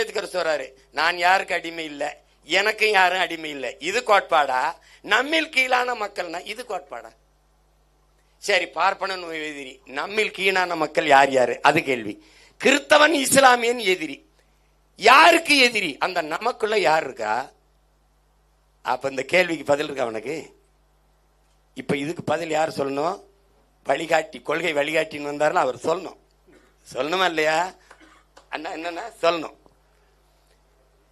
அம்பேத்கர் சொல்றாரு நான் யாருக்கு அடிமை இல்லை? எனக்கும் யாரும் அடிமை இல்லை. இது கோட்பாடா? நம்மில் கீழான மக்கள்னா இது கோட்பாடா? சரி பார்ப்பனன் எதிரி. நம்மில் கீழான மக்கள் யார் யாரு? அது கேள்வி. கிறிஸ்தவன் இஸ்லாமியன் எதிரி. யாருக்கு எதிரி? அந்த நமக்குள்ள யார் இருக்கா? அப்ப இந்த கேள்விக்கு பதில் இருக்கா அவனுக்கு? இப்ப இதுக்கு பதில் யார் சொல்லணும்? வழிகாட்டி கொள்கை வழிகாட்டின்னு வந்தாருல அவர் சொல்லணும். சொல்லணுமா இல்லையா? அண்ணா என்னன்னா சொல்லணும்.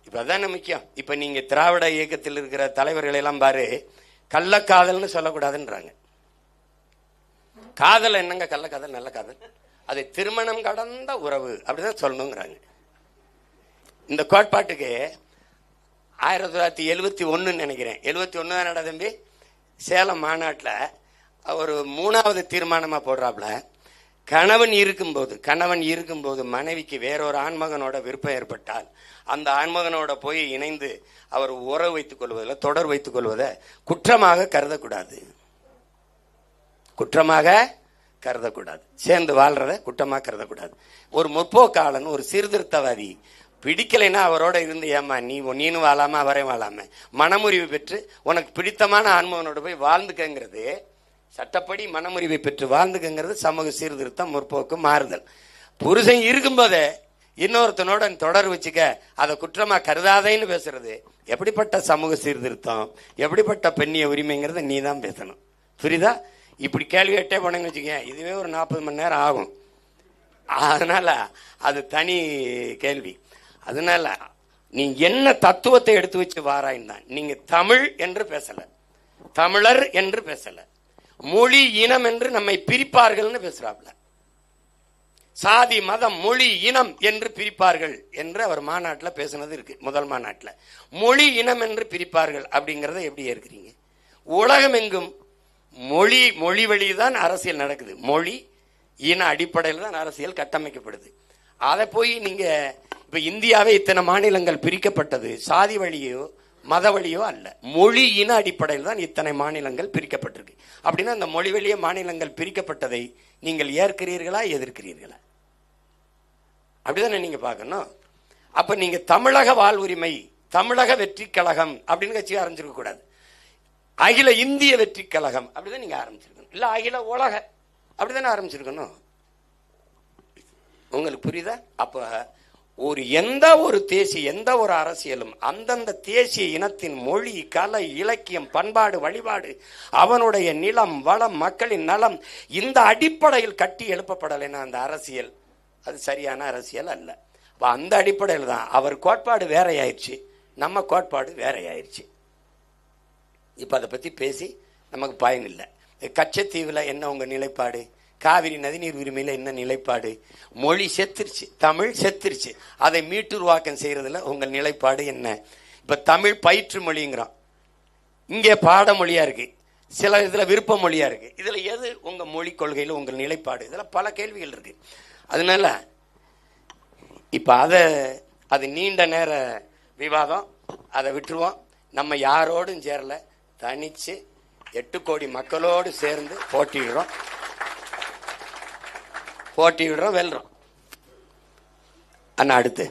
இப்ப முக்கியம். இப்ப நீங்க திராவிட இயக்கத்தில் இருக்கிற தலைவர்கள் எல்லாம் பாரு கள்ளக்காதல்னு சொல்லக்கூடாதுன்றாங்க. காதல் என்னங்க? கள்ளக்காதல் நல்ல காதல். அது திருமணம் கடந்த உறவு அப்படிதான் சொல்லணுங்கிறாங்க. இந்த கோட்பாட்டுக்கு ஆயிரத்தி தொள்ளாயிரத்தி எழுபத்தி ஒன்றுன்னு நினைக்கிறேன். எழுபத்தி ஒன்று தான் தம்பி? சேலம் மாநாட்டில் ஒரு மூணாவது தீர்மானமாக போடுறாப்புல கணவன் இருக்கும்போது கணவன் இருக்கும்போது மனைவிக்கு வேறொரு ஆண்மகனோட விருப்பம் ஏற்பட்டால் அந்த ஆண்மகனோட போய் இணைந்து அவர் உறவு வைத்துக் கொள்வதில் தொடர் வைத்துக் கொள்வதை குற்றமாக கருதக்கூடாது. குற்றமாக கருதக்கூடாது. சேர்ந்து வாழ்றத குற்றமாக கருதக்கூடாது. ஒரு முற்போக்காளன் ஒரு சீர்திருத்தவாதி பிடிக்கலைன்னா அவரோட இருந்து ஏமா நீ நீனும் வாழாம அவரே வாழாம மனமுறிவு பெற்று உனக்கு பிடித்தமான ஆன்மவனோட போய் வாழ்ந்துக்கங்கிறது சட்டப்படி மனமுறிவை பெற்று வாழ்ந்துக்குங்கிறது சமூக சீர்திருத்தம் முற்போக்கு மாறுதல். புருஷன் இருக்கும்போதே இன்னொருத்தனோட தொடர் வச்சுக்க அதை குற்றமாக கருதாதேன்னு பேசுறது. எப்படிப்பட்ட சமூக சீர்திருத்தம் எப்படிப்பட்ட பெண்ணிய உரிமைங்கிறத நீ தான் பேசணும். புரியுதா? இப்படி கேள்வி கேட்டே போனேன்னு வச்சுக்கேன் இதுவே ஒரு நாற்பது மணி நேரம் ஆகும். அதனால அது தனி கேள்வி. அதனால நீ என்ன தத்துவத்தை எடுத்து வச்சு வாராய்ந்தான் நீங்க தமிழ் என்று பேசல. தமிழர் என்று பேசலை. மொழி இனம் என்று நம்மை பிரிப்பார்கள்னு பேசுறாப்ல. சாதி மதம் மொழி இனம் என்று பிரிப்பார்கள் என்று அவர் மாநாட்டில் பேசுனது இருக்கு முதல் மாநாட்டில். மொழி இனம் என்று பிரிப்பார்கள் அப்படிங்கிறத எப்படி இருக்கிறீங்க உலகம் எங்கும் மொழி மொழி வழிதான் அரசியல் நடக்குது. மொழி இன அடிப்படையில் தான் அரசியல் கட்டமைக்கப்படுது. அதை போய் நீங்க இப்ப இந்தியாவே இத்தனை மாநிலங்கள் பிரிக்கப்பட்டது சாதி வழியோ மத வழியோ அல்ல. மொழி இன அடிப்படையில் தான் இத்தனை மாநிலங்கள் பிரிக்கப்பட்டிருக்கு. அப்படின்னா அந்த மொழி வழிய மாநிலங்கள் பிரிக்கப்பட்டதை நீங்கள் ஏற்கிறீர்களா எதிர்க்கிறீர்களா? அப்படிதானே நீங்க பார்க்கணும். அப்ப நீங்க தமிழக வாழ்வுரிமை தமிழக வெற்றி கழகம் அப்படின்னு கட்சி ஆரம்பிச்சிருக்க கூடாது. அகில இந்திய வெற்றி கழகம் அப்படிதான் நீங்க ஆரம்பிச்சிருக்கணும். இல்ல அகில உலக அப்படிதானே ஆரம்பிச்சிருக்கணும். உங்களுக்கு புரியுதா? அப்போ ஒரு எந்த ஒரு தேசிய எந்த ஒரு அரசியலும் அந்தந்த தேசிய இனத்தின் மொழி கலை இலக்கியம் பண்பாடு வழிபாடு அவனுடைய நிலம் வளம் மக்களின் நலம் இந்த அடிப்படையில் கட்டி எழுப்பப்படலைன்னா அந்த அரசியல். அது சரியான அரசியல் அல்ல. அப்ப அந்த அடிப்படையில் தான் அவர் கோட்பாடு வேறையாயிருச்சு. நம்ம கோட்பாடு வேறையாயிருச்சு. இப்போ அதை பற்றி பேசி நமக்கு பயன் இல்லை. கச்சத்தீவில் என்ன உங்கள் நிலைப்பாடு? காவிரி நதிநீர் உரிமையில் என்ன நிலைப்பாடு? மொழி செத்துருச்சு தமிழ் செத்துருச்சு. அதை மீட்டுருவாக்கம் செய்கிறதுல உங்கள் நிலைப்பாடு என்ன? இப்போ தமிழ் பயிற்று மொழிங்கிறோம். இங்கே பாடமொழியாக இருக்குது சில இதில் விருப்ப மொழியாக இருக்குது இதில் எது உங்கள் மொழி கொள்கையில் உங்கள் நிலைப்பாடு? இதில் பல கேள்விகள் இருக்குது அதனால இப்போ அதை அது நீண்ட நேர விவாதம். அதை விட்டுருவோம். நம்ம யாரோடும் சேரலை. தனிச்சு எட்டு கோடி மக்களோடு சேர்ந்து போட்டிடுறோம் போட்டி விடுறோம் வெல்றோம். அண்ணா அடுத்து.